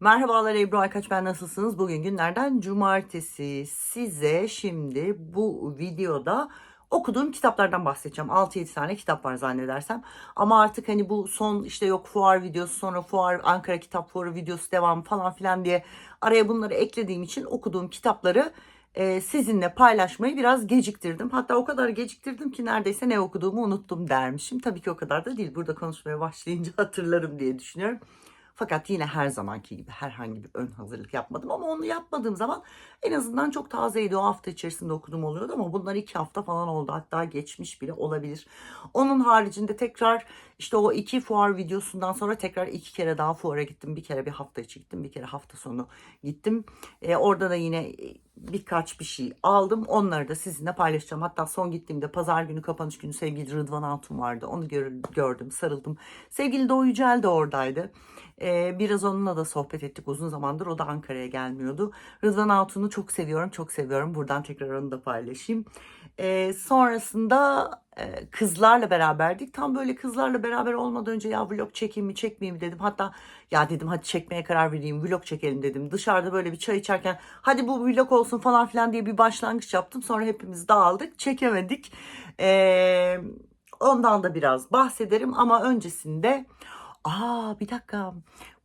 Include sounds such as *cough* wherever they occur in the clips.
Merhabalar Ebru Aykaç ben nasılsınız? Bugün günlerden cumartesi. Size şimdi bu videoda okuduğum kitaplardan bahsedeceğim. 6-7 tane kitap var zannedersem. Ama artık hani bu son işte yok fuar videosu sonra fuar Ankara Kitap Fuarı videosu devam falan filan diye araya bunları eklediğim için okuduğum kitapları e, sizinle paylaşmayı biraz geciktirdim. Hatta o kadar geciktirdim ki neredeyse ne okuduğumu unuttum dermişim. Tabii ki o kadar da değil. Burada konuşmaya başlayınca *laughs* hatırlarım diye düşünüyorum. Fakat yine her zamanki gibi herhangi bir ön hazırlık yapmadım ama onu yapmadığım zaman en azından çok tazeydi. O hafta içerisinde okuduğum oluyordu ama bunlar iki hafta falan oldu. Hatta geçmiş bile olabilir. Onun haricinde tekrar işte o iki fuar videosundan sonra tekrar iki kere daha fuara gittim. Bir kere bir hafta içi gittim. Bir kere hafta sonu gittim. E, orada da yine birkaç bir şey aldım. Onları da sizinle paylaşacağım. Hatta son gittiğimde pazar günü kapanış günü sevgili Rıdvan Altun vardı. Onu gör, gördüm, sarıldım. Sevgili Doğu Yücel de oradaydı. Ee, biraz onunla da sohbet ettik uzun zamandır. O da Ankara'ya gelmiyordu. Rıdvan Altun'u çok seviyorum, çok seviyorum. Buradan tekrar onu da paylaşayım. Ee, sonrasında e, kızlarla beraberdik. Tam böyle kızlarla beraber olmadan önce ya vlog çekeyim mi çekmeyeyim mi dedim. Hatta ya dedim hadi çekmeye karar vereyim vlog çekelim dedim. Dışarıda böyle bir çay içerken hadi bu vlog olsun falan filan diye bir başlangıç yaptım. Sonra hepimiz dağıldık çekemedik. Ee, ondan da biraz bahsederim ama öncesinde Aa bir dakika.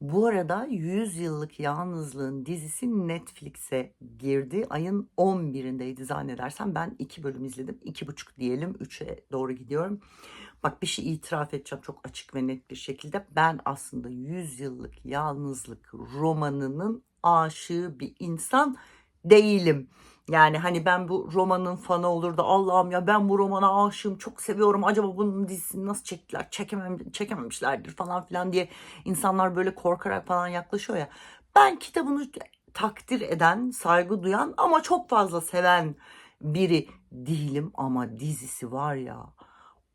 Bu arada 100 Yıllık Yalnızlığın dizisi Netflix'e girdi. Ayın 11'indeydi zannedersem. Ben 2 bölüm izledim. 2,5 diyelim. 3'e doğru gidiyorum. Bak bir şey itiraf edeceğim çok açık ve net bir şekilde. Ben aslında 100 Yıllık Yalnızlık romanının aşığı bir insan değilim. Yani hani ben bu romanın fanı olur da Allah'ım ya ben bu romana aşığım çok seviyorum acaba bunun dizisini nasıl çektiler çekemem, çekememişlerdir falan filan diye insanlar böyle korkarak falan yaklaşıyor ya. Ben kitabını takdir eden, saygı duyan ama çok fazla seven biri değilim ama dizisi var ya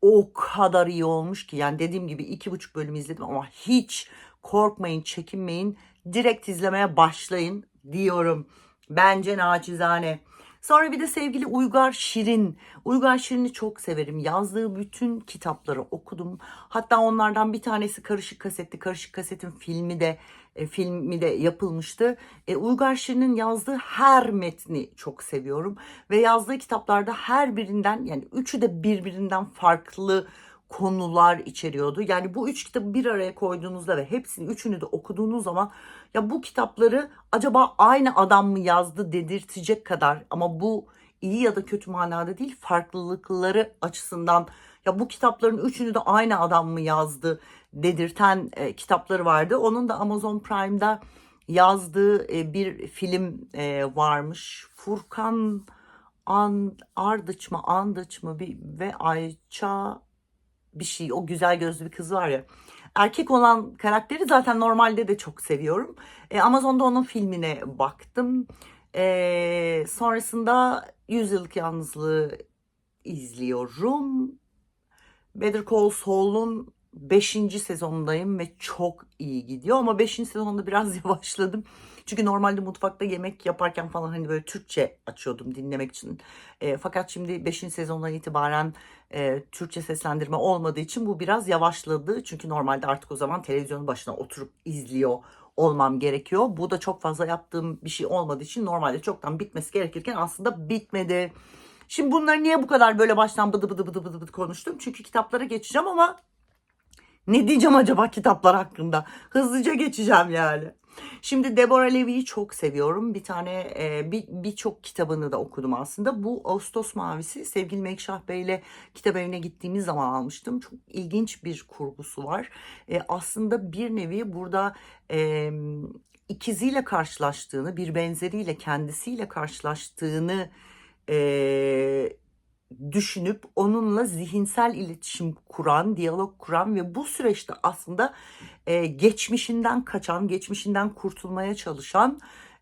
o kadar iyi olmuş ki yani dediğim gibi iki buçuk bölüm izledim ama hiç korkmayın çekinmeyin direkt izlemeye başlayın diyorum. Bence naçizane. Sonra bir de sevgili Uygar Şirin. Uygar Şirin'i çok severim. Yazdığı bütün kitapları okudum. Hatta onlardan bir tanesi Karışık Kaset'ti. Karışık Kaset'in filmi de e, filmi de yapılmıştı. E, Uygar Şirin'in yazdığı her metni çok seviyorum ve yazdığı kitaplarda her birinden yani üçü de birbirinden farklı konular içeriyordu. Yani bu üç kitabı bir araya koyduğunuzda ve hepsini üçünü de okuduğunuz zaman ya bu kitapları acaba aynı adam mı yazdı dedirtecek kadar ama bu iyi ya da kötü manada değil farklılıkları açısından ya bu kitapların üçünü de aynı adam mı yazdı dedirten e, kitapları vardı. Onun da Amazon Prime'da yazdığı e, bir film e, varmış. Furkan An, Ardıç mı Andıç mı bir, ve Ayça bir şey o güzel gözlü bir kız var ya. Erkek olan karakteri zaten normalde de çok seviyorum. E, Amazon'da onun filmine baktım. E, sonrasında Yüzyıllık Yalnızlığı izliyorum. Better Call Saul'un 5. sezonundayım ve çok iyi gidiyor ama 5. sezonda biraz *laughs* yavaşladım. Çünkü normalde mutfakta yemek yaparken falan hani böyle Türkçe açıyordum dinlemek için. E, fakat şimdi 5. sezondan itibaren e, Türkçe seslendirme olmadığı için bu biraz yavaşladı. Çünkü normalde artık o zaman televizyonun başına oturup izliyor olmam gerekiyor. Bu da çok fazla yaptığım bir şey olmadığı için normalde çoktan bitmesi gerekirken aslında bitmedi. Şimdi bunları niye bu kadar böyle baştan bıdı bıdı bıdı bıdı, bıdı konuştum? Çünkü kitaplara geçeceğim ama ne diyeceğim acaba kitaplar hakkında? Hızlıca geçeceğim yani. Şimdi Deborah Levy'yi çok seviyorum. Bir tane e, bir birçok kitabını da okudum aslında. Bu Ağustos Mavisi sevgili Mekşah Bey ile kitap evine gittiğimiz zaman almıştım. Çok ilginç bir kurgusu var. E, aslında bir nevi burada e, ikiziyle karşılaştığını, bir benzeriyle kendisiyle karşılaştığını e, düşünüp onunla zihinsel iletişim kuran, diyalog kuran ve bu süreçte aslında e, geçmişinden kaçan, geçmişinden kurtulmaya çalışan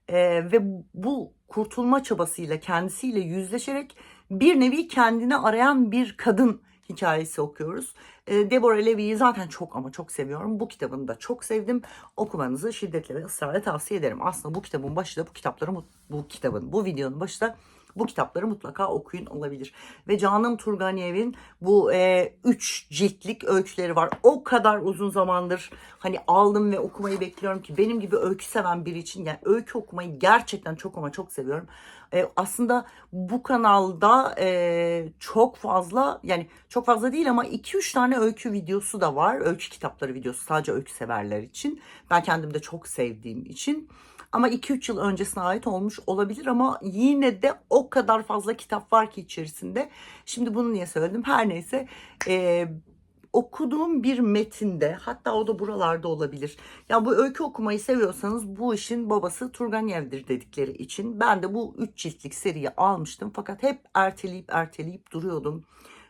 e, ve bu kurtulma çabasıyla kendisiyle yüzleşerek bir nevi kendini arayan bir kadın hikayesi okuyoruz. E, Deborah Levy'yi zaten çok ama çok seviyorum. Bu kitabını da çok sevdim. Okumanızı şiddetle ve ısrarla tavsiye ederim. Aslında bu kitabın başı da bu kitapların bu, kitabın bu videonun başı da bu kitapları mutlaka okuyun olabilir. Ve Canım Turganiyev'in bu 3 ciltlik öyküleri var. O kadar uzun zamandır hani aldım ve okumayı bekliyorum ki benim gibi öykü seven biri için yani öykü okumayı gerçekten çok ama çok seviyorum. E, aslında bu kanalda e, çok fazla yani çok fazla değil ama 2-3 tane öykü videosu da var. Öykü kitapları videosu sadece öykü severler için. Ben kendim de çok sevdiğim için. Ama 2-3 yıl öncesine ait olmuş olabilir ama yine de o kadar fazla kitap var ki içerisinde. Şimdi bunu niye söyledim? Her neyse e, okuduğum bir metinde hatta o da buralarda olabilir. Ya bu öykü okumayı seviyorsanız bu işin babası Turgenev'dir dedikleri için ben de bu 3 ciltlik seriyi almıştım fakat hep erteleyip erteleyip duruyordum.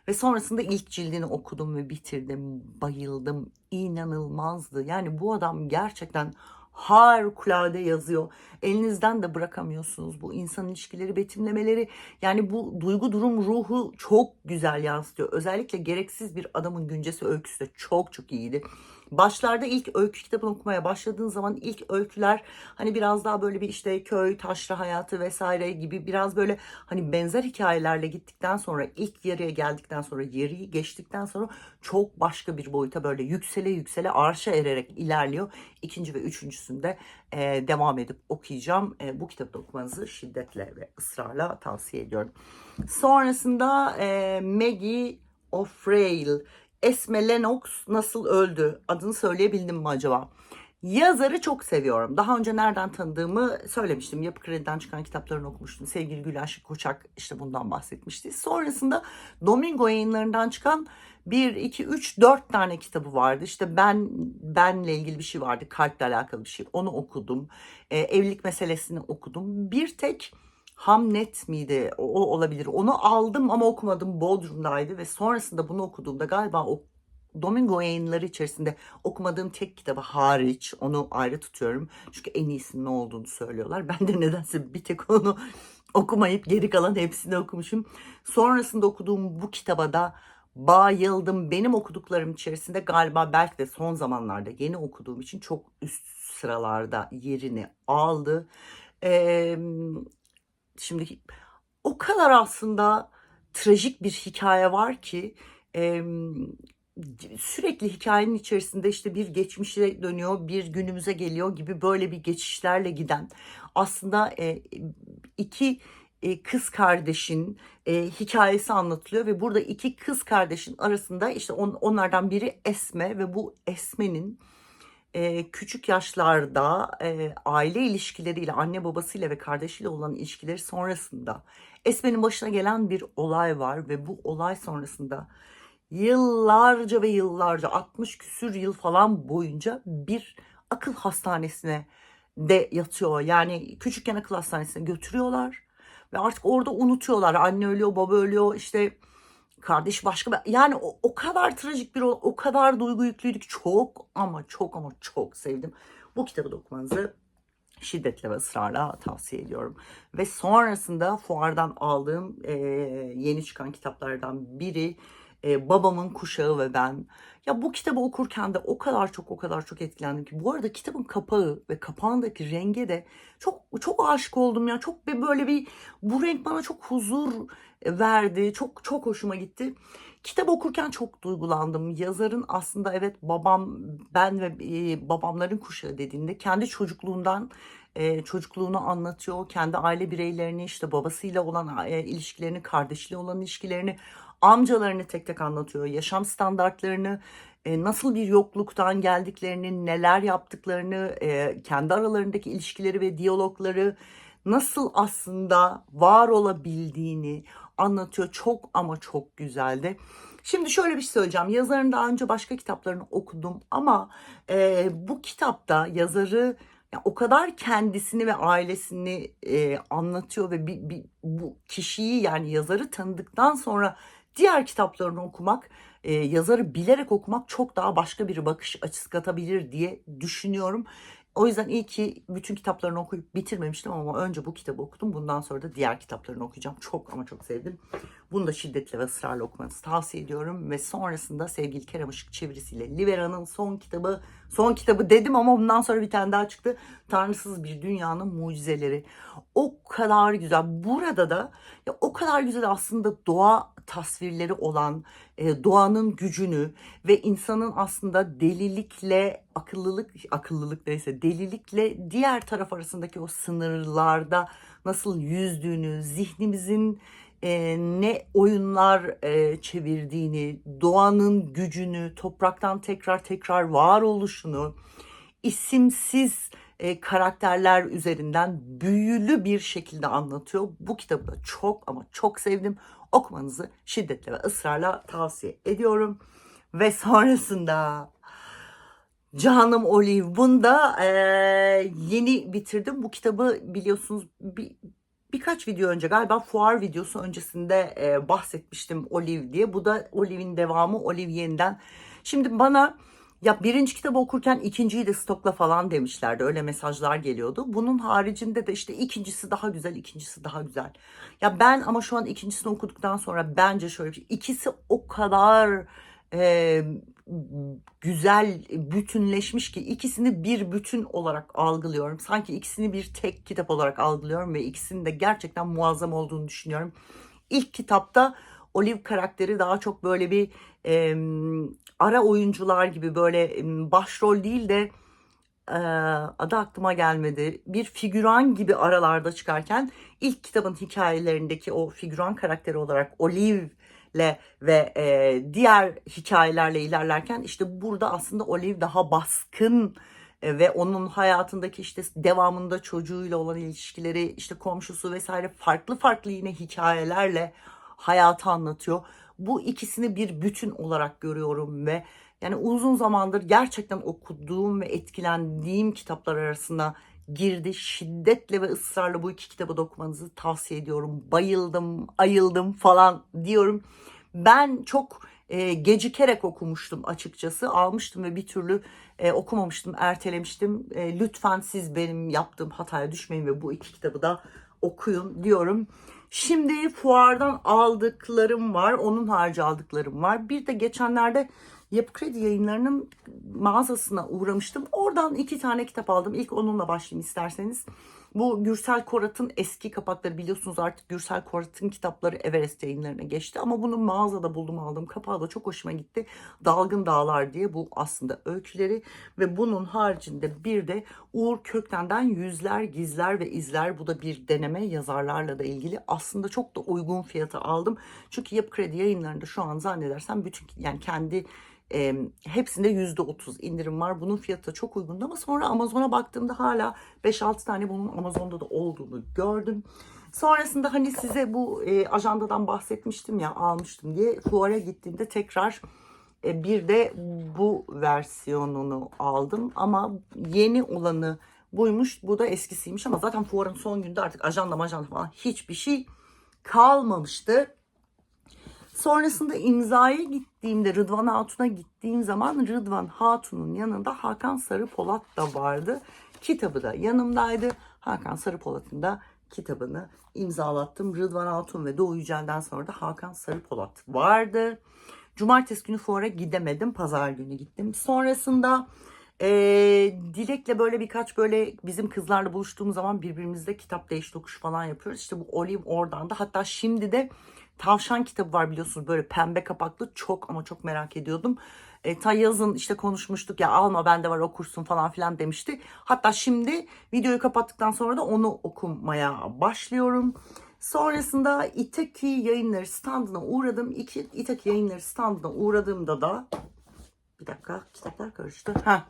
Ve sonrasında ilk cildini okudum ve bitirdim. Bayıldım. İnanılmazdı. Yani bu adam gerçekten harikulade yazıyor. Elinizden de bırakamıyorsunuz bu insan ilişkileri, betimlemeleri. Yani bu duygu durum ruhu çok güzel yansıtıyor. Özellikle gereksiz bir adamın güncesi öyküsü de çok çok iyiydi. Başlarda ilk öykü kitabını okumaya başladığın zaman ilk öyküler hani biraz daha böyle bir işte köy, taşra hayatı vesaire gibi biraz böyle hani benzer hikayelerle gittikten sonra ilk yarıya geldikten sonra yarıyı geçtikten sonra çok başka bir boyuta böyle yüksele yüksele arşa ererek ilerliyor. İkinci ve üçüncüsünde e, devam edip okuyacağım. E, bu kitabı da okumanızı şiddetle ve ısrarla tavsiye ediyorum. Sonrasında e, Maggie O'Frail Esme Lennox nasıl öldü? Adını söyleyebildim mi acaba? Yazarı çok seviyorum. Daha önce nereden tanıdığımı söylemiştim. Yapı Kredi'den çıkan kitaplarını okumuştum. Sevgili Gülaş Koçak işte bundan bahsetmişti. Sonrasında Domingo yayınlarından çıkan 1, 2, 3, 4 tane kitabı vardı. İşte ben benle ilgili bir şey vardı. Kalple alakalı bir şey. Onu okudum. Ee, evlilik meselesini okudum. Bir tek Hamlet miydi? O olabilir. Onu aldım ama okumadım. Bodrum'daydı ve sonrasında bunu okuduğumda galiba o Domingo yayınları içerisinde okumadığım tek kitabı hariç onu ayrı tutuyorum. Çünkü en iyisinin ne olduğunu söylüyorlar. Ben de nedense bir tek onu *laughs* okumayıp geri kalan hepsini okumuşum. Sonrasında okuduğum bu kitaba da bayıldım. Benim okuduklarım içerisinde galiba belki de son zamanlarda yeni okuduğum için çok üst sıralarda yerini aldı. Ee, şimdi o kadar aslında trajik bir hikaye var ki e, sürekli hikayenin içerisinde işte bir geçmişe dönüyor, bir günümüze geliyor gibi böyle bir geçişlerle giden aslında e, iki e, kız kardeşin e, hikayesi anlatılıyor ve burada iki kız kardeşin arasında işte on, onlardan biri Esme ve bu Esme'nin e, küçük yaşlarda e, aile ilişkileriyle, anne babasıyla ve kardeşiyle olan ilişkileri sonrasında Esme'nin başına gelen bir olay var ve bu olay sonrasında yıllarca ve yıllarca 60 küsür yıl falan boyunca bir akıl hastanesine de yatıyor. Yani küçükken akıl hastanesine götürüyorlar ve artık orada unutuyorlar. Anne ölüyor, baba ölüyor, işte kardeş başka bir, yani o, o kadar trajik bir o kadar duygu yüklüydük çok ama çok ama çok sevdim. Bu kitabı da okumanızı şiddetle ve ısrarla tavsiye ediyorum. Ve sonrasında fuardan aldığım e, yeni çıkan kitaplardan biri e, Babamın Kuşağı ve Ben. Ya bu kitabı okurken de o kadar çok o kadar çok etkilendim ki. Bu arada kitabın kapağı ve kapağındaki renge de çok çok aşık oldum ya. Çok bir böyle bir bu renk bana çok huzur verdi. Çok çok hoşuma gitti. Kitap okurken çok duygulandım. Yazarın aslında evet babam ben ve e, babamların kuşağı dediğinde kendi çocukluğundan e, çocukluğunu anlatıyor. Kendi aile bireylerini işte babasıyla olan e, ilişkilerini, kardeşiyle olan ilişkilerini amcalarını tek tek anlatıyor. Yaşam standartlarını, e, nasıl bir yokluktan geldiklerini, neler yaptıklarını, e, kendi aralarındaki ilişkileri ve diyalogları nasıl aslında var olabildiğini anlatıyor. Çok ama çok güzeldi. Şimdi şöyle bir şey söyleyeceğim. Yazarın daha önce başka kitaplarını okudum ama e, bu kitapta yazarı ya o kadar kendisini ve ailesini e, anlatıyor ve bir, bir, bu kişiyi yani yazarı tanıdıktan sonra diğer kitaplarını okumak, e, yazarı bilerek okumak çok daha başka bir bakış açısı katabilir diye düşünüyorum. O yüzden iyi ki bütün kitaplarını okuyup bitirmemiştim ama önce bu kitabı okudum. Bundan sonra da diğer kitaplarını okuyacağım. Çok ama çok sevdim. Bunu da şiddetle ve ısrarla okumanızı tavsiye ediyorum. Ve sonrasında sevgili Kerem Işık çevirisiyle Libera'nın son kitabı, son kitabı dedim ama bundan sonra bir tane daha çıktı. Tanrısız Bir Dünyanın Mucizeleri. O kadar güzel. Burada da ya o kadar güzel aslında doğa tasvirleri olan e, doğanın gücünü ve insanın aslında delilikle akıllılık akıllılık neyse delilikle diğer taraf arasındaki o sınırlarda nasıl yüzdüğünü zihnimizin e, ne oyunlar e, çevirdiğini doğanın gücünü topraktan tekrar tekrar var oluşunu isimsiz e, karakterler üzerinden büyülü bir şekilde anlatıyor. Bu kitabı da çok ama çok sevdim. Okumanızı şiddetle ve ısrarla tavsiye ediyorum. Ve sonrasında Canım Olive bunda e, yeni bitirdim. Bu kitabı biliyorsunuz bir, birkaç video önce galiba fuar videosu öncesinde e, bahsetmiştim Olive diye. Bu da Olive'in devamı Olive yeniden. Şimdi bana ya birinci kitabı okurken ikinciyi de stokla falan demişlerdi. Öyle mesajlar geliyordu. Bunun haricinde de işte ikincisi daha güzel, ikincisi daha güzel. Ya ben ama şu an ikincisini okuduktan sonra bence şöyle bir şey. İkisi o kadar e, güzel bütünleşmiş ki ikisini bir bütün olarak algılıyorum. Sanki ikisini bir tek kitap olarak algılıyorum ve ikisinin de gerçekten muazzam olduğunu düşünüyorum. İlk kitapta Olive karakteri daha çok böyle bir e, ara oyuncular gibi böyle başrol değil de e, adı aklıma gelmedi. Bir figüran gibi aralarda çıkarken ilk kitabın hikayelerindeki o figüran karakteri olarak Olive ile ve e, diğer hikayelerle ilerlerken işte burada aslında Olive daha baskın ve onun hayatındaki işte devamında çocuğuyla olan ilişkileri işte komşusu vesaire farklı farklı yine hikayelerle hayatı anlatıyor. Bu ikisini bir bütün olarak görüyorum ve yani uzun zamandır gerçekten okuduğum ve etkilendiğim kitaplar arasında girdi. Şiddetle ve ısrarla bu iki kitabı da okumanızı tavsiye ediyorum. Bayıldım, ayıldım falan diyorum. Ben çok e, gecikerek okumuştum açıkçası. Almıştım ve bir türlü e, okumamıştım, ertelemiştim. E, lütfen siz benim yaptığım hataya düşmeyin ve bu iki kitabı da okuyun diyorum. Şimdi fuardan aldıklarım var. Onun harici aldıklarım var. Bir de geçenlerde Yapı Kredi yayınlarının mağazasına uğramıştım. Oradan iki tane kitap aldım. İlk onunla başlayayım isterseniz. Bu Gürsel Korat'ın eski kapakları biliyorsunuz artık Gürsel Korat'ın kitapları Everest yayınlarına geçti. Ama bunu mağazada buldum aldım. Kapağı da çok hoşuma gitti. Dalgın Dağlar diye bu aslında öyküleri. Ve bunun haricinde bir de Uğur Kökten'den Yüzler, Gizler ve İzler. Bu da bir deneme yazarlarla da ilgili. Aslında çok da uygun fiyata aldım. Çünkü Yapı Kredi yayınlarında şu an zannedersem bütün yani kendi e, hepsinde %30 indirim var. Bunun fiyatı çok uygundu ama sonra Amazon'a baktığımda hala 5-6 tane bunun Amazon'da da olduğunu gördüm. Sonrasında hani size bu e, ajandadan bahsetmiştim ya almıştım diye fuara gittiğimde tekrar e, bir de bu versiyonunu aldım ama yeni olanı buymuş. Bu da eskisiymiş ama zaten fuarın son günde artık ajanda majanda falan hiçbir şey kalmamıştı. Sonrasında imzaya gittiğimde Rıdvan Hatun'a gittiğim zaman Rıdvan Hatun'un yanında Hakan Sarı Polat da vardı. Kitabı da yanımdaydı. Hakan Sarı Polat'ın da kitabını imzalattım. Rıdvan Hatun ve Doğu Yücel'den sonra da Hakan Sarı Polat vardı. Cumartesi günü fuara gidemedim. Pazar günü gittim. Sonrasında e, Dilek'le böyle birkaç böyle bizim kızlarla buluştuğumuz zaman birbirimizle kitap değiş tokuş falan yapıyoruz. İşte bu Olive oradan da hatta şimdi de Tavşan kitabı var biliyorsunuz böyle pembe kapaklı çok ama çok merak ediyordum. E, ta yazın işte konuşmuştuk ya alma bende var okursun falan filan demişti. Hatta şimdi videoyu kapattıktan sonra da onu okumaya başlıyorum. Sonrasında İtaki yayınları standına uğradım. İki İtaki yayınları standına uğradığımda da bir dakika kitaplar karıştı. Ha.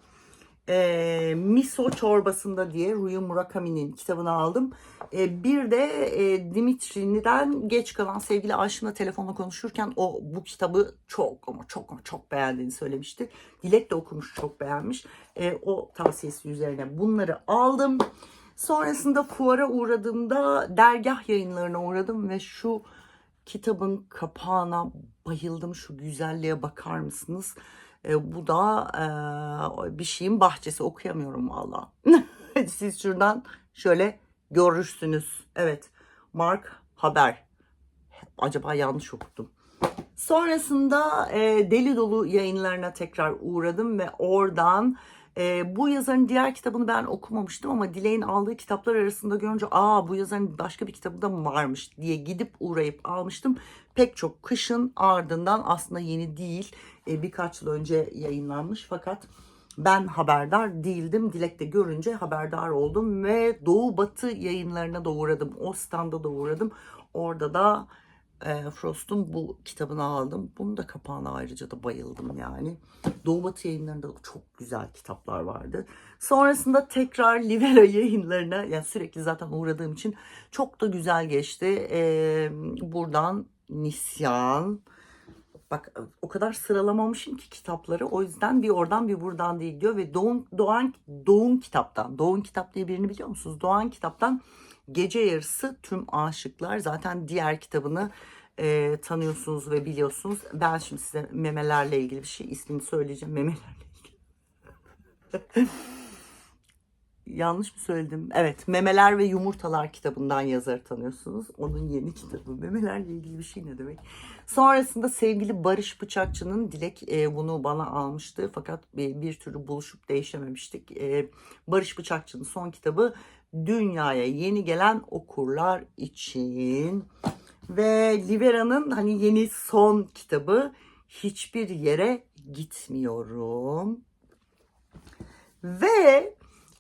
E, Miso çorbasında diye Ruyu Murakami'nin kitabını aldım. E, bir de e, Dimitri'den geç kalan sevgili Ayşim'le telefonla konuşurken o bu kitabı çok ama çok ama çok beğendiğini söylemişti. Dilek de okumuş çok beğenmiş. E, o tavsiyesi üzerine bunları aldım. Sonrasında fuara uğradığımda dergah yayınlarına uğradım ve şu kitabın kapağına bayıldım. Şu güzelliğe bakar mısınız? E, bu da e, bir şeyin bahçesi okuyamıyorum valla. *laughs* Siz şuradan şöyle görürsünüz. Evet. Mark Haber. Acaba yanlış okudum. Sonrasında e, Deli Dolu yayınlarına tekrar uğradım ve oradan e, bu yazarın diğer kitabını ben okumamıştım ama Dilek'in aldığı kitaplar arasında görünce aa bu yazarın başka bir kitabı da mı varmış diye gidip uğrayıp almıştım. Pek çok kışın ardından aslında yeni değil e, birkaç yıl önce yayınlanmış fakat ben haberdar değildim. Dilek'te görünce haberdar oldum ve Doğu Batı yayınlarına da uğradım. O standa da uğradım. Orada da e, Frost'un bu kitabını aldım. Bunun da kapağına ayrıca da bayıldım yani. Doğu Batı yayınlarında çok güzel kitaplar vardı. Sonrasında tekrar Livera *laughs* yayınlarına yani sürekli zaten uğradığım için çok da güzel geçti. E, buradan Nisyan. Bak o kadar sıralamamışım ki kitapları. O yüzden bir oradan bir buradan diye gidiyor. Ve Doğan, Doğan, Doğun kitaptan. Doğun kitap diye birini biliyor musunuz? Doğan kitaptan Gece Yarısı Tüm Aşıklar. Zaten diğer kitabını e, tanıyorsunuz ve biliyorsunuz. Ben şimdi size memelerle ilgili bir şey ismini söyleyeceğim. Memelerle ilgili. *laughs* Yanlış mı söyledim? Evet, Memeler ve Yumurtalar kitabından yazarı tanıyorsunuz. Onun yeni kitabı. Memelerle ilgili bir şey ne demek? Sonrasında sevgili Barış Bıçakçı'nın Dilek e, bunu bana almıştı. Fakat bir, bir türlü buluşup değişememiştik. E, Barış Bıçakçı'nın son kitabı Dünyaya Yeni Gelen Okurlar için. Ve Libera'nın hani yeni son kitabı Hiçbir Yere Gitmiyorum. Ve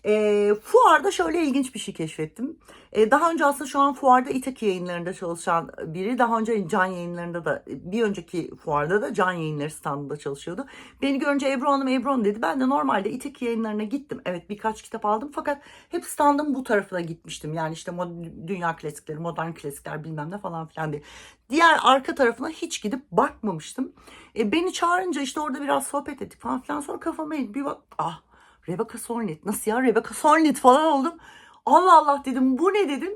e, fuarda şöyle ilginç bir şey keşfettim. E, daha önce aslında şu an fuarda İtaki yayınlarında çalışan biri. Daha önce Can yayınlarında da bir önceki fuarda da Can yayınları standında çalışıyordu. Beni görünce Ebru Hanım Ebru Hanım dedi. Ben de normalde İtaki yayınlarına gittim. Evet birkaç kitap aldım fakat hep standın bu tarafına gitmiştim. Yani işte mod- dünya klasikleri, modern klasikler bilmem ne falan filan diye. Diğer arka tarafına hiç gidip bakmamıştım. E, beni çağırınca işte orada biraz sohbet ettik falan filan. Sonra kafama bir bak ah Rebecca Solnit nasıl ya Rebecca Solnit falan oldum. Allah Allah dedim bu ne dedim.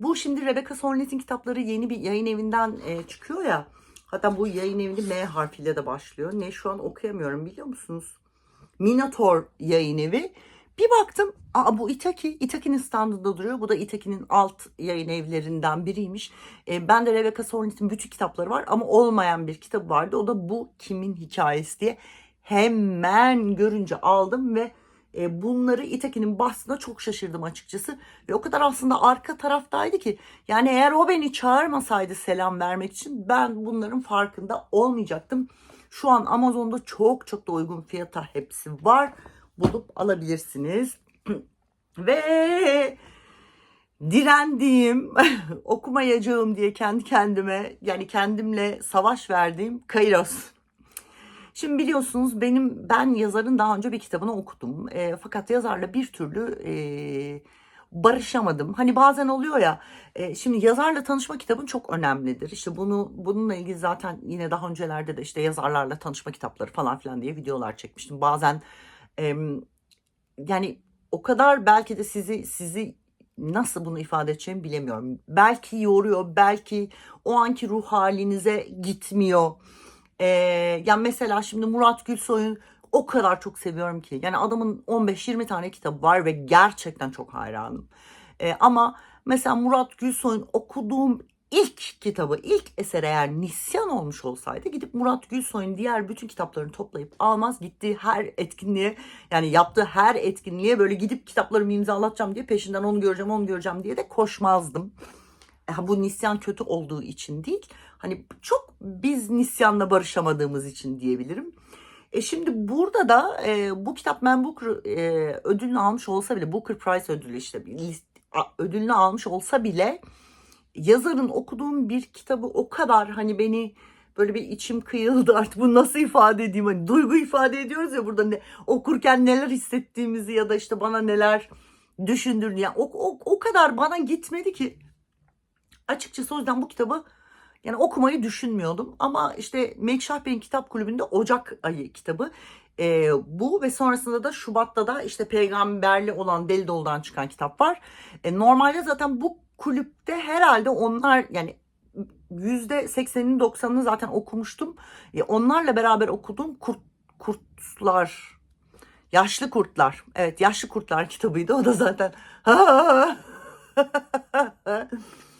Bu şimdi Rebecca Solnit'in kitapları yeni bir yayın evinden e, çıkıyor ya. Hatta bu yayın evini M harfiyle de başlıyor. Ne şu an okuyamıyorum biliyor musunuz? Minotaur yayın evi. Bir baktım aa bu Itaki. Itaki'nin standında duruyor. Bu da Itaki'nin alt yayın evlerinden biriymiş. E, ben de Rebecca Solnit'in bütün kitapları var ama olmayan bir kitabı vardı. O da bu kimin hikayesi diye hemen görünce aldım ve e, bunları İteki'nin bastığına çok şaşırdım açıkçası. Ve o kadar aslında arka taraftaydı ki yani eğer o beni çağırmasaydı selam vermek için ben bunların farkında olmayacaktım. Şu an Amazon'da çok çok da uygun fiyata hepsi var. Bulup alabilirsiniz. *clears throat* Ve direndiğim, *laughs* okumayacağım diye kendi kendime yani kendimle savaş verdiğim Kairos. Şimdi biliyorsunuz benim ben yazarın daha önce bir kitabını okudum. E, fakat yazarla bir türlü e, barışamadım. Hani bazen oluyor ya. e, şimdi yazarla tanışma kitabın çok önemlidir. İşte bunu bununla ilgili zaten yine daha öncelerde de işte yazarlarla tanışma kitapları falan filan diye videolar çekmiştim. Bazen e, yani o kadar belki de sizi sizi nasıl bunu ifade edeceğimi bilemiyorum. Belki yoruyor, belki o anki ruh halinize gitmiyor. Ee, yani mesela şimdi Murat Gülsoy'un o kadar çok seviyorum ki. Yani adamın 15-20 tane kitabı var ve gerçekten çok hayranım. Ee, ama mesela Murat Gülsoy'un okuduğum ilk kitabı, ilk eser eğer Nisyan olmuş olsaydı gidip Murat Gülsoy'un diğer bütün kitaplarını toplayıp almaz gittiği her etkinliğe yani yaptığı her etkinliğe böyle gidip kitaplarımı imzalatacağım diye peşinden onu göreceğim onu göreceğim diye de koşmazdım. Bu nisyan kötü olduğu için değil. Hani çok biz nisyanla barışamadığımız için diyebilirim. E şimdi burada da e, bu kitap Man Booker e, ödülünü almış olsa bile Booker Prize ödülü işte ödülünü almış olsa bile yazarın okuduğum bir kitabı o kadar hani beni böyle bir içim kıyıldı *laughs* artık bunu nasıl ifade edeyim hani duygu ifade ediyoruz ya burada ne, okurken neler hissettiğimizi ya da işte bana neler düşündürdü yani o, o, o kadar bana gitmedi ki açıkçası o yüzden bu kitabı yani okumayı düşünmüyordum. Ama işte Mekşah Bey'in kitap kulübünde Ocak ayı kitabı. Ee, bu ve sonrasında da Şubat'ta da işte peygamberli olan Deli Dolu'dan çıkan kitap var. E, normalde zaten bu kulüpte herhalde onlar yani %80'ini 90'ını zaten okumuştum. E, onlarla beraber okuduğum Kurt, kurtlar Yaşlı Kurtlar. Evet Yaşlı Kurtlar kitabıydı. O da zaten *laughs*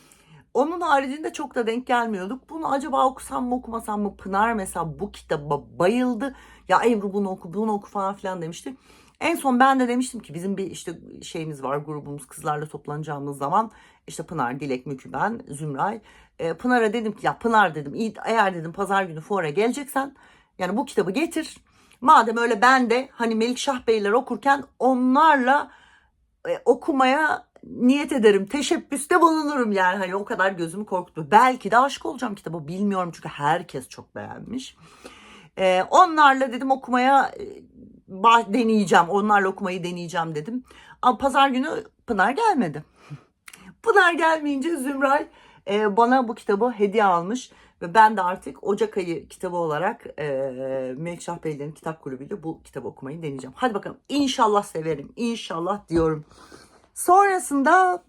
Onun haricinde çok da denk gelmiyorduk. Bunu acaba okusam mı okumasam mı? Pınar mesela bu kitaba bayıldı. Ya Ebru bunu oku, bunu oku falan filan demişti. En son ben de demiştim ki bizim bir işte şeyimiz var grubumuz kızlarla toplanacağımız zaman işte Pınar, Dilek, Mükü ben, Zümray. E, Pınar'a dedim ki ya Pınar dedim eğer dedim pazar günü fuara geleceksen yani bu kitabı getir. Madem öyle ben de hani Melikşah Beyler okurken onlarla e, okumaya niyet ederim. Teşebbüste bulunurum yani. Hani o kadar gözümü korkuttu. Belki de aşık olacağım kitaba. Bilmiyorum çünkü herkes çok beğenmiş. E, onlarla dedim okumaya e, deneyeceğim. Onlarla okumayı deneyeceğim dedim. Ama pazar günü Pınar gelmedi. *laughs* Pınar gelmeyince Zümray e, bana bu kitabı hediye almış. Ve ben de artık Ocak ayı kitabı olarak e, Melikşah Beylerin kitap kulübüyle bu kitabı okumayı deneyeceğim. Hadi bakalım inşallah severim. İnşallah diyorum. Sonrasında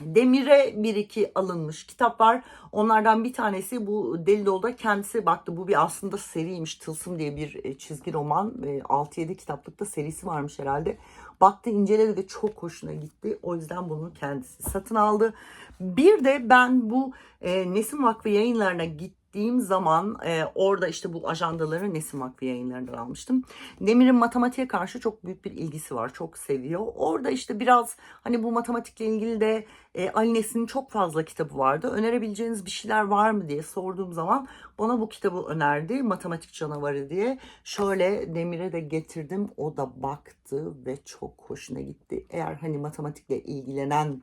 Demir'e bir iki alınmış kitap var. Onlardan bir tanesi bu Deli Dolu'da kendisi baktı. Bu bir aslında seriymiş. Tılsım diye bir e, çizgi roman. E, 6-7 kitaplıkta serisi varmış herhalde. Baktı inceledi ve çok hoşuna gitti. O yüzden bunu kendisi satın aldı. Bir de ben bu e, Nesim Vakfı yayınlarına gittiğim zaman e, orada işte bu ajandaları Nesim Vakfı yayınlarından almıştım. Demir'in matematiğe karşı çok büyük bir ilgisi var. Çok seviyor. Orada işte biraz hani bu matematikle ilgili de e, Ali Nesin'in çok fazla kitabı vardı. Önerebileceğiniz bir şeyler var mı diye sorduğum zaman bana bu kitabı önerdi. Matematik Canavarı diye. Şöyle Demir'e de getirdim. O da baktı ve çok hoşuna gitti. Eğer hani matematikle ilgilenen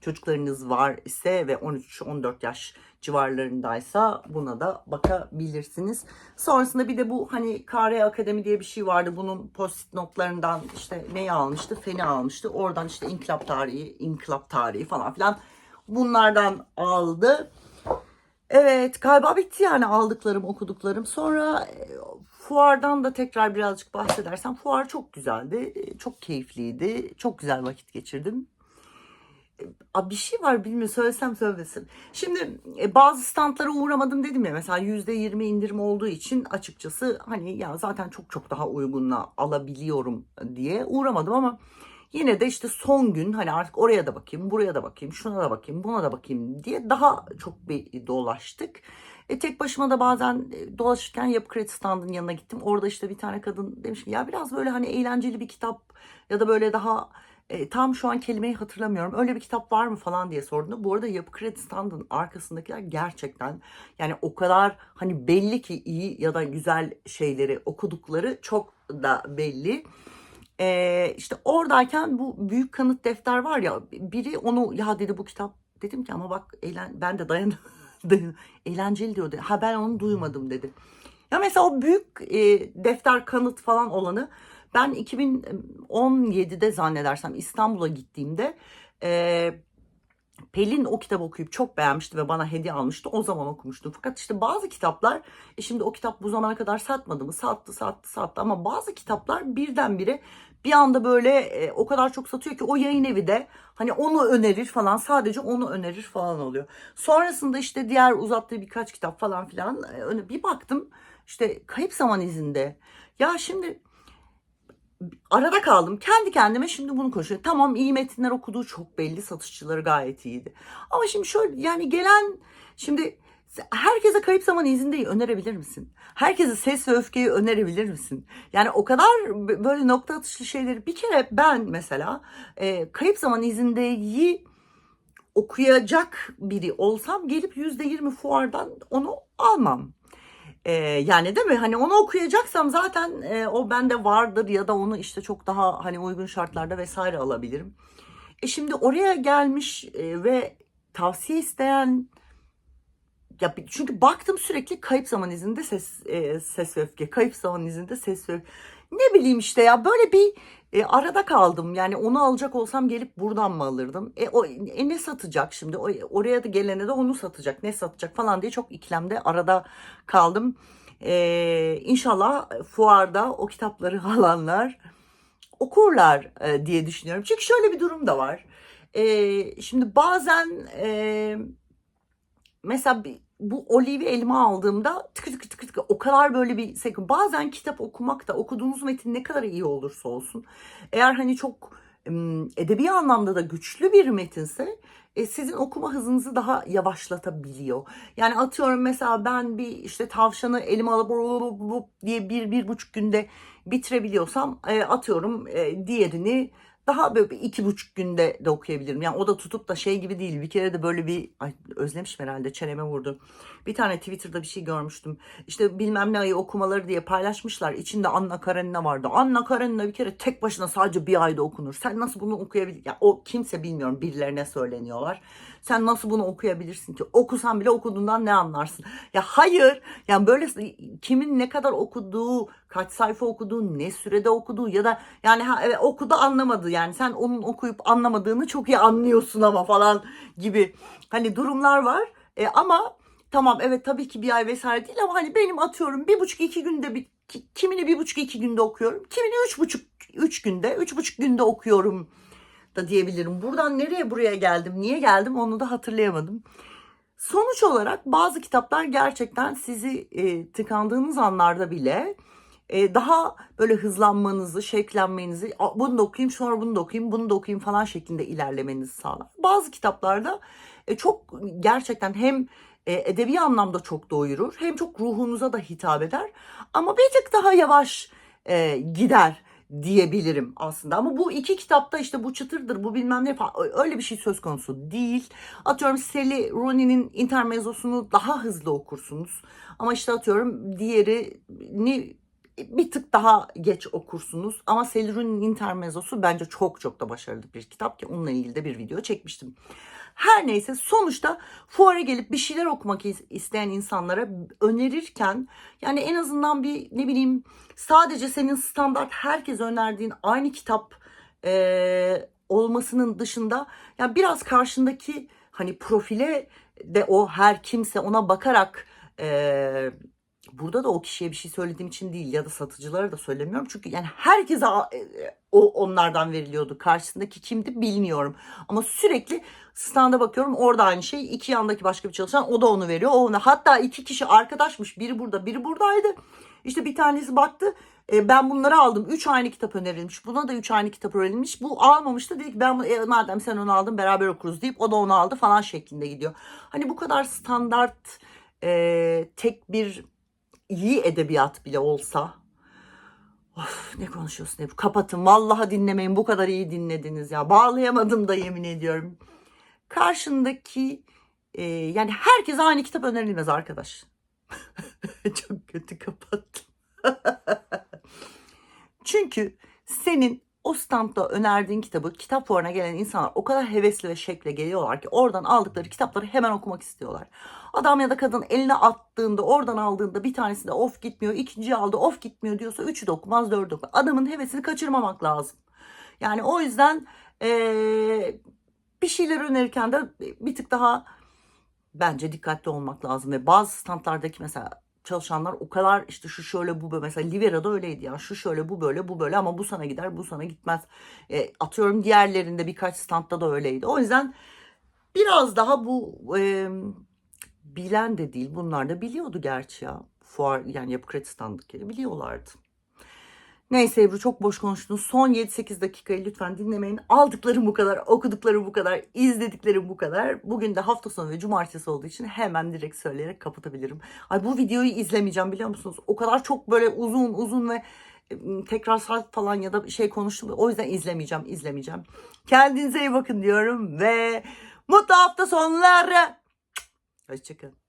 çocuklarınız var ise ve 13-14 yaş civarlarındaysa buna da bakabilirsiniz. Sonrasında bir de bu hani KR Akademi diye bir şey vardı. Bunun post notlarından işte neyi almıştı? Feni almıştı. Oradan işte inkılap tarihi, inkılap tarihi falan filan bunlardan aldı. Evet galiba bitti yani aldıklarım okuduklarım. Sonra e, fuardan da tekrar birazcık bahsedersem fuar çok güzeldi. e, Çok keyifliydi. Çok güzel vakit geçirdim. Bir şey var bilmiyorum söylesem söylemesin. Şimdi e, bazı standlara uğramadım dedim ya mesela %20 indirim olduğu için açıkçası hani ya zaten çok çok daha uygunla alabiliyorum diye uğramadım ama yine de işte son gün hani artık oraya da bakayım buraya da bakayım şuna da bakayım buna da bakayım diye daha çok bir dolaştık. E, tek başıma da bazen e, dolaşırken Yapı Kredi standının yanına gittim. Orada işte bir tane kadın demiş ki ya biraz böyle hani eğlenceli bir kitap ya da böyle daha e, tam şu an kelimeyi hatırlamıyorum. Öyle bir kitap var mı falan diye sorduğunda bu arada Yapı Kredi standının arkasındakiler gerçekten yani o kadar hani belli ki iyi ya da güzel şeyleri okudukları çok da belli. E, işte oradayken bu büyük kanıt defter var ya biri onu ya dedi bu kitap dedim ki ama bak eğlen, ben de dayan, *laughs* dayan eğlenceli diyordu. Ha ben onu duymadım dedi. Ya mesela o büyük e, defter kanıt falan olanı ben 2017'de zannedersem İstanbul'a gittiğimde e, Pelin o kitabı okuyup çok beğenmişti ve bana hediye almıştı. O zaman okumuştum. Fakat işte bazı kitaplar, e şimdi o kitap bu zamana kadar satmadı mı? Sattı, sattı, sattı. Ama bazı kitaplar birdenbire bir anda böyle e, o kadar çok satıyor ki o yayın evi de hani onu önerir falan. Sadece onu önerir falan oluyor. Sonrasında işte diğer uzattığı birkaç kitap falan filan e, bir baktım. işte kayıp zaman izinde. Ya şimdi arada kaldım. Kendi kendime şimdi bunu konuşuyorum. Tamam iyi metinler okuduğu çok belli. Satışçıları gayet iyiydi. Ama şimdi şöyle yani gelen şimdi herkese kayıp zaman izindeyi önerebilir misin? Herkese ses ve öfkeyi önerebilir misin? Yani o kadar böyle nokta atışlı şeyleri bir kere ben mesela e, kayıp zaman izindeyi okuyacak biri olsam gelip %20 fuardan onu almam. Ee, yani değil mi? Hani onu okuyacaksam zaten e, o bende vardır ya da onu işte çok daha hani uygun şartlarda vesaire alabilirim. E şimdi oraya gelmiş e, ve tavsiye isteyen ya çünkü baktım sürekli kayıp zaman izinde ses e, ses öfke, kayıp zaman izinde ses öfke. Ne bileyim işte ya böyle bir e, arada kaldım. Yani onu alacak olsam gelip buradan mı alırdım? E, o e, ne satacak şimdi? O, oraya da gelene de onu satacak. Ne satacak falan diye çok ikilemde arada kaldım. E, inşallah fuarda o kitapları *laughs* alanlar okurlar e, diye düşünüyorum. Çünkü şöyle bir durum da var. E, şimdi bazen e, mesela bir bu Olive'i elime aldığımda tıkı tıkı tıkı tıkı o kadar böyle bir sekun. Bazen kitap okumak da okuduğunuz metin ne kadar iyi olursa olsun. Eğer hani çok edebi anlamda da güçlü bir metinse e, sizin okuma hızınızı daha yavaşlatabiliyor. Yani atıyorum mesela ben bir işte tavşanı elime alıp diye bir, bir buçuk günde bitirebiliyorsam e, atıyorum e, diğerini daha böyle bir iki buçuk günde de okuyabilirim. Yani o da tutup da şey gibi değil. Bir kere de böyle bir ay özlemişim herhalde çeneme vurdu. Bir tane Twitter'da bir şey görmüştüm. İşte bilmem ne ayı okumaları diye paylaşmışlar. İçinde Anna Karenina vardı. Anna Karenina bir kere tek başına sadece bir ayda okunur. Sen nasıl bunu okuyabilir? Ya o kimse bilmiyorum birilerine söyleniyorlar. Sen nasıl bunu okuyabilirsin ki? Okusan bile okuduğundan ne anlarsın? Ya hayır. Yani böyle kimin ne kadar okuduğu, kaç sayfa okuduğu, ne sürede okuduğu ya da yani ha, evet, okudu anlamadı. Yani sen onun okuyup anlamadığını çok iyi anlıyorsun ama falan gibi hani durumlar var. E, ama tamam evet tabii ki bir ay vesaire değil ama hani benim atıyorum bir buçuk iki günde bir ki- kimini bir buçuk iki günde okuyorum. Kimini üç buçuk üç günde, üç buçuk günde okuyorum da diyebilirim. Buradan nereye buraya geldim, niye geldim onu da hatırlayamadım. Sonuç olarak bazı kitaplar gerçekten sizi e, tıkandığınız anlarda bile e, daha böyle hızlanmanızı, şeklenmenizi, "Aa, bunu da okuyayım, sonra bunu da okuyayım, bunu da okuyayım falan şeklinde ilerlemenizi sağlar. Bazı kitaplarda e, çok gerçekten hem e, edebi anlamda çok doyurur, hem çok ruhunuza da hitap eder. Ama bir tık daha yavaş e, gider diyebilirim aslında. Ama bu iki kitapta işte bu çıtırdır, bu bilmem ne falan öyle bir şey söz konusu değil. Atıyorum Sally Rooney'nin intermezzosunu daha hızlı okursunuz. Ama işte atıyorum diğerini bir tık daha geç okursunuz. Ama Rooney'nin intermezzosu bence çok çok da başarılı bir kitap ki onunla ilgili de bir video çekmiştim. Her neyse sonuçta fuara gelip bir şeyler okumak is- isteyen insanlara önerirken yani en azından bir ne bileyim sadece senin standart herkes önerdiğin aynı kitap eee, olmasının dışında ya biraz karşındaki hani profile de o her kimse ona bakarak eee, burada da o kişiye bir şey söylediğim için değil ya da satıcılara da söylemiyorum çünkü yani herkese e, o onlardan veriliyordu karşısındaki kimdi bilmiyorum ama sürekli standa bakıyorum orada aynı şey iki yandaki başka bir çalışan o da onu veriyor o ona hatta iki kişi arkadaşmış biri burada biri buradaydı işte bir tanesi baktı e, ben bunları aldım. Üç aynı kitap önerilmiş. Buna da üç aynı kitap önerilmiş. Bu almamıştı. Dedi ki ben bu- e, madem sen onu aldın beraber okuruz deyip o da onu aldı falan şeklinde gidiyor. Hani bu kadar standart e, tek bir iyi edebiyat bile olsa Of, ne konuşuyorsun hep? Kapatın. Vallahi dinlemeyin. Bu kadar iyi dinlediniz ya. Bağlayamadım da yemin ediyorum. Karşındaki e, yani herkese aynı kitap önerilmez arkadaş. *laughs* Çok kötü kapattım. *laughs* Çünkü senin o standta önerdiğin kitabı kitap fuarına gelen insanlar o kadar hevesli ve şekle geliyorlar ki oradan aldıkları kitapları hemen okumak istiyorlar. Adam ya da kadın eline attığında oradan aldığında bir tanesi de of gitmiyor, ikinciyi aldı of gitmiyor. diyorsa üçü de okumaz dördü okumaz. Adamın hevesini kaçırmamak lazım. Yani o yüzden eee, bir şeyler önerirken de bir tık daha bence dikkatli olmak lazım. Ve bazı standlardaki mesela çalışanlar o kadar işte şu şöyle bu böyle. Mesela Livera'da öyleydi ya şu şöyle bu böyle bu böyle ama bu sana gider bu sana gitmez. E, atıyorum diğerlerinde birkaç standta da öyleydi. O yüzden biraz daha bu e, bilen de değil bunlar da biliyordu gerçi ya fuar yani yapı kredi standındakileri biliyorlardı. Neyse Ebru çok boş konuştun. Son 7-8 dakikayı lütfen dinlemeyin. Aldıklarım bu kadar, okuduklarım bu kadar, izlediklerim bu kadar. Bugün de hafta sonu ve cumartesi olduğu için hemen direkt söyleyerek kapatabilirim. Ay bu videoyu izlemeyeceğim biliyor musunuz? O kadar çok böyle uzun uzun ve e, tekrar saat falan ya da şey konuştum. O yüzden izlemeyeceğim, izlemeyeceğim. Kendinize iyi bakın diyorum ve mutlu hafta sonları. Hoşçakalın.